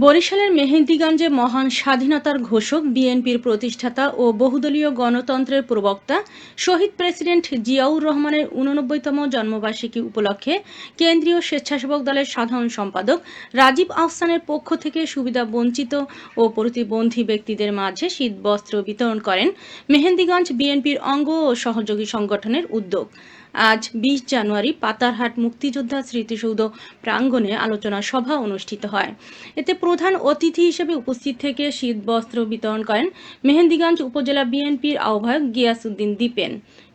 বরিশালের মেহেন্দিগঞ্জে মহান স্বাধীনতার ঘোষক, বিএনপির প্রতিষ্ঠাতা ও বহুদলীয় গণতন্ত্রের প্রবক্তা, শহীদ প্রেসিডেন্ট জিয়াউর রহমানের উননব্বইতম জন্মবার্ষিকী উপলক্ষে কেন্দ্রীয় স্বেচ্ছাসেবক দলের সাধারণ সম্পাদক রাজীব আহসানের পক্ষ থেকে সুবিধা বঞ্চিত ও প্রতিবন্ধী ব্যক্তিদের মাঝে শীতবস্ত্র বিতরণ করেন মেহেন্দিগঞ্জ বিএনপির অঙ্গ ও সহযোগী সংগঠনের উদ্যোগ। আজ বিশ জানুয়ারি পাতারহাট মুক্তিযোদ্ধা স্মৃতিসৌধ প্রাঙ্গণে আলোচনা সভা অনুষ্ঠিত হয়। এতে প্রধান অতিথি হিসেবে উপস্থিত থেকে শীত বস্ত্র বিতরণ করেন মেহেন্দিগঞ্জ উপজেলা বিএনপির আহ্বায়ক গিয়াসউদ্দিন দীপেন।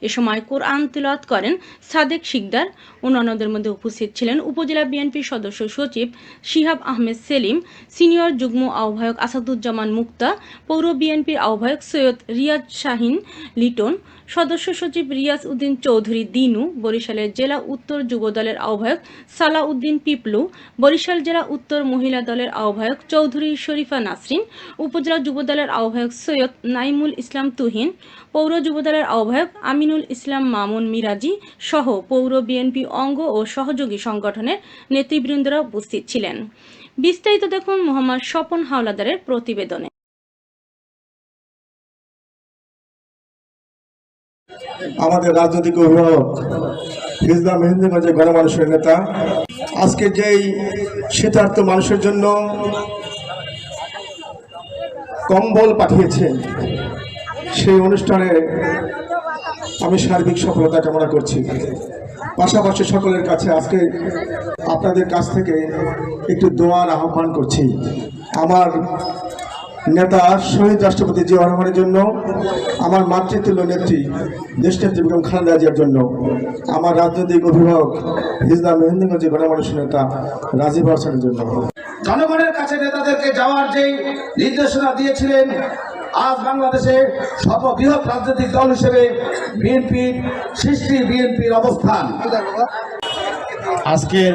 এ সময় কোরআন তিলাওয়াত করেন সাদেক শিকদার। অন্যান্যদের মধ্যে উপস্থিত ছিলেন উপজেলা বিএনপির সদস্য সচিব শিহাব আহমেদ সেলিম, সিনিয়র যুগ্ম আহ্বায়ক আসাদুজ্জামান মুক্তা, পৌর বিএনপির আহ্বায়ক সৈয়দ রিয়াজ শাহিন লিটন, সদস্য সচিব রিয়াজ উদ্দিন চৌধুরী দিনু, বরিশালের জেলা উত্তর যুব দলের আহ্বায়ক সালাউদ্দিন পিপলু, বরিশাল জেলা উত্তর মহিলা দলের আহ্বায়ক চৌধুরী শরীফা নাসরিন, উপজেলা যুব দলের আহ্বায়ক সৈয়দ নাইমুল ইসলাম তুহিন, পৌর যুব দলের আহ্বায়ক আমিনুল ইসলাম, মামুন মিরাজি সহ পৌর বিএনপি অঙ্গ ও সহযোগী সংগঠনের নেতৃবৃন্দরা উপস্থিত ছিলেন। বিস্তারিত দেখুন মোহাম্মদ স্বপন হাওলাদারের প্রতিবেদনে। আমাদের রাজনৈতিক অভিভাবক হিজদা মেহেন্দিগঞ্জের গণমানুষের নেতা, আজকে যেই শীতার্থ মানুষের জন্য কম্বল পাঠিয়েছেন, সেই অনুষ্ঠানে আমি সার্বিক সফলতা কামনা করছি। পাশাপাশি সকলের কাছে আজকে আপনাদের কাছ থেকে একটু দোয়ার আহ্বান করছি। আমার নেতা শহীদ রাষ্ট্রপতি জিয়া রহমানের জন্য, আমার মাতৃতুল্য নেত্রী দেশনেত্রী বেগম খালেদা জিয়ার জন্য, আমার রাজনৈতিক অভিভাবক হিজদা মেহেন্দিগঞ্জের গণমানুষ নেতা রাজীব হাসানের জন্য। জনগণের কাছে নেতাদেরকে যাওয়ার যে নির্দেশনা দিয়েছিলেন আজ বাংলাদেশে সর্ববৃহৎ রাজনৈতিক দল হিসেবে বিএনপির সৃষ্টি বিএনপির অবস্থান। আজকের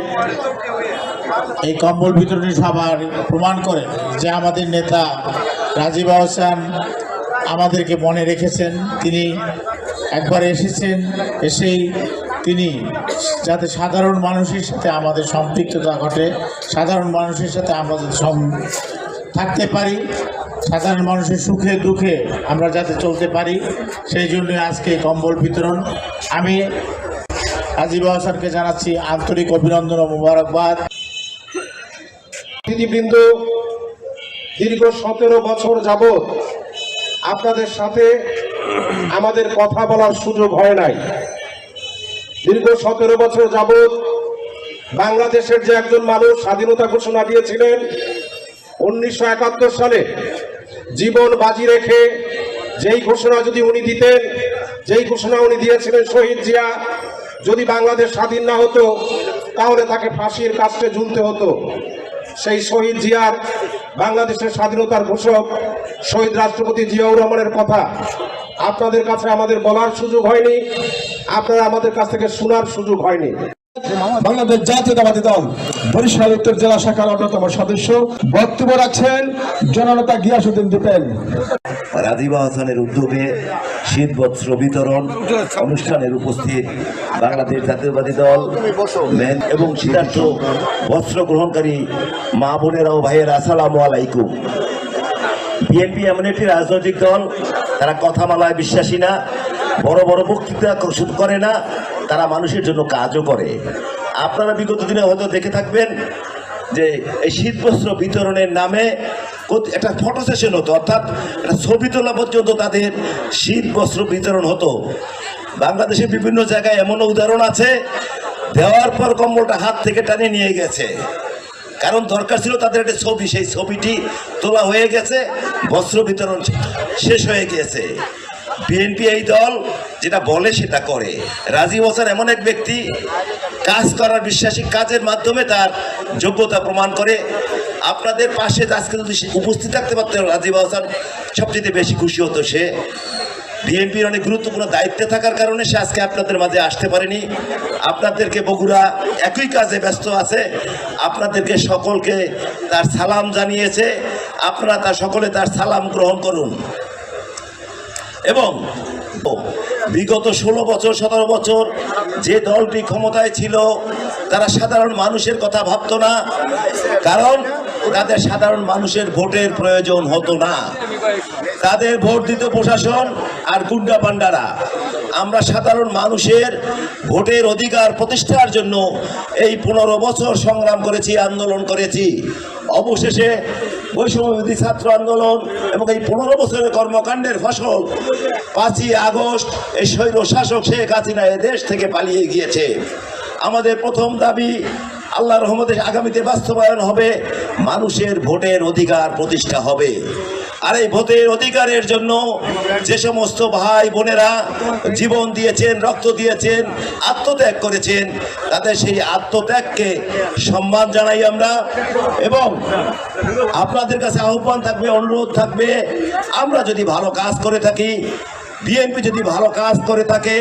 এই কম্বল বিতরণী সভার প্রমাণ করে যে আমাদের নেতা রাজীব আহসান আমাদেরকে মনে রেখেছেন। তিনি একবার এসেছেন, এসেই তিনি যাতে সাধারণ মানুষের সাথে আমাদের সম্পৃক্ততা ঘটে, সাধারণ মানুষের সাথে আমাদের থাকতে পারি, সাধারণ মানুষের সুখে দুঃখে আমরা যাতে চলতে পারি, সেই জন্য আজকে কম্বল বিতরণ। আমি রাজীব হাসানকে জানাচ্ছি আন্তরিক অভিনন্দন ও মোবারকবাদ। দিদিবৃন্দ দীর্ঘ সতেরো বছর যাবৎ আপনাদের সাথে আমাদের কথা বলার সুযোগ হয় নাই। দীর্ঘ সতেরো বছর যাবৎ বাংলাদেশের যে একজন মানুষ স্বাধীনতা ঘোষণা দিয়েছিলেন উনিশশো একাত্তর সালে জীবন বাজি রেখে যেই ঘোষণা যদি উনি দিতেন, যেই ঘোষণা উনি দিয়েছিলেন শহীদ জিয়া, যদি বাংলাদেশ স্বাধীন না হতো, তাহলে তাকে ফাঁসির কাস্টে ঝুলতে হতো। সেই শহীদ জিয়ার বাংলাদেশের স্বাধীনতার ঘোষক শহীদ রাষ্ট্রপতি জিয়াউর রহমানের কথা আপনাদের কাছে আমাদের বলার সুযোগ হয়নি, আপনারা আমাদের কাছ থেকে শোনার সুযোগ হয়নি। বাংলাদেশ জাতীয়তাবাদী দল, বরিশাল উত্তর জেলা শাখার অন্যতম সদস্য, বক্তব্য রাখছেন জননেতা গিয়াসুদ্দিন দীপেন। রাজিবা হাসানের উদ্যোগে শীত বস্ত্র বিতরণ অনুষ্ঠানের উপস্থিত বাংলাদেশ জাতীয়বাদী দল এবং শীতার্থ বস্ত্র গ্রহণকারী মা বোনেরা ও ভাইয়েরা, আসসালামু আলাইকুম। বিএনপি এমন একটি রাজনৈতিক দল, তারা কথামালায় বিশ্বাসী না, বড় বড় বক্তৃতা করে না তারা মানুষের জন্য কাজও করে। আপনারা বিগত দিনে হয়তো দেখে থাকবেন যে এই শীতবস্ত্র বিতরণের নামে একটা ফটো সেশন হতো, অর্থাৎ একটা ছবি তোলা পর্যন্ত তাদের শীত বস্ত্র বিতরণ হতো। বাংলাদেশের বিভিন্ন জায়গায় এমনও উদাহরণ আছে, দেওয়ার পর কম্বলটা হাত থেকে টানে নিয়ে গেছে। কারণ দরকার ছিল তাদের একটা ছবি, সেই ছবিটি তোলা হয়ে গেছে, বস্ত্র বিতরণ শেষ হয়ে গিয়েছে বিএনপি এই দল যেটা বলে সেটা করে। রাজীব হোসেন এমন এক ব্যক্তি, কাজ করার বিশ্বাসী, কাজের মাধ্যমে তার যোগ্যতা প্রমাণ করে। আপনাদের পাশে আজকে যদি উপস্থিত থাকতে পারতেন রাজীব হাসান সবচেয়ে বেশি খুশি হতো সে। বিএনপির অনেক গুরুত্বপূর্ণ দায়িত্বে থাকার কারণে সে আজকে আপনাদের মাঝে আসতে পারেনি। আপনাদেরকে বগুড়া একই কাজে ব্যস্ত আছে। আপনাদেরকে সকলকে তার সালাম জানিয়েছে। আপনারা তার সকলে তার সালাম গ্রহণ করুন। এবং বিগত ষোলো বছর, সতেরো বছর যে দলটি ক্ষমতায় ছিল, তারা সাধারণ মানুষের কথা ভাবতো না, কারণ তাদের সাধারণ মানুষের ভোটের প্রয়োজন হতো না। তাদের ভোট দিত প্রশাসন আর গুন্ডা পান্ডারা আমরা সাধারণ মানুষের ভোটের অধিকার প্রতিষ্ঠার জন্য এই পনেরো বছর সংগ্রাম করেছি, আন্দোলন করেছি। অবশেষে বৈষম্যবিধি ছাত্র আন্দোলন এবং এই পনেরো বছরের কর্মকাণ্ডের ফসল পাঁচই আগস্ট এই স্বৈর শাসক শেখ হাসিনা এ দেশ থেকে পালিয়ে গিয়েছে। আমাদের প্রথম দাবি আল্লাহ রহমতে আগামীতে বাস্তবায়ন হবে, মানুষের ভোটের অধিকার প্রতিষ্ঠা হবে। আর এই ভোটের অধিকারের জন্য যে সমস্ত ভাই বোনেরা জীবন দিয়েছেন, রক্ত দিয়েছেন, আত্মত্যাগ করেছেন, তাদের সেই আত্মত্যাগকে সম্মান জানাই আমরা। এবং আপনাদের কাছে আহ্বান থাকবে, অনুরোধ থাকবে, আমরা যদি ভালো কাজ করে থাকি বিএনপি যদি ভালো কাজ করে থাকে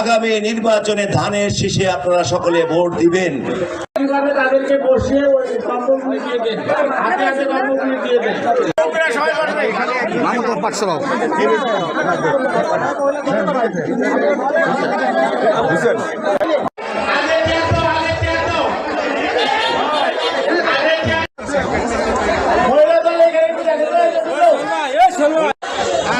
আগামী নির্বাচনে ধানের শীষে আপনারা সকলে ভোট দিবেন।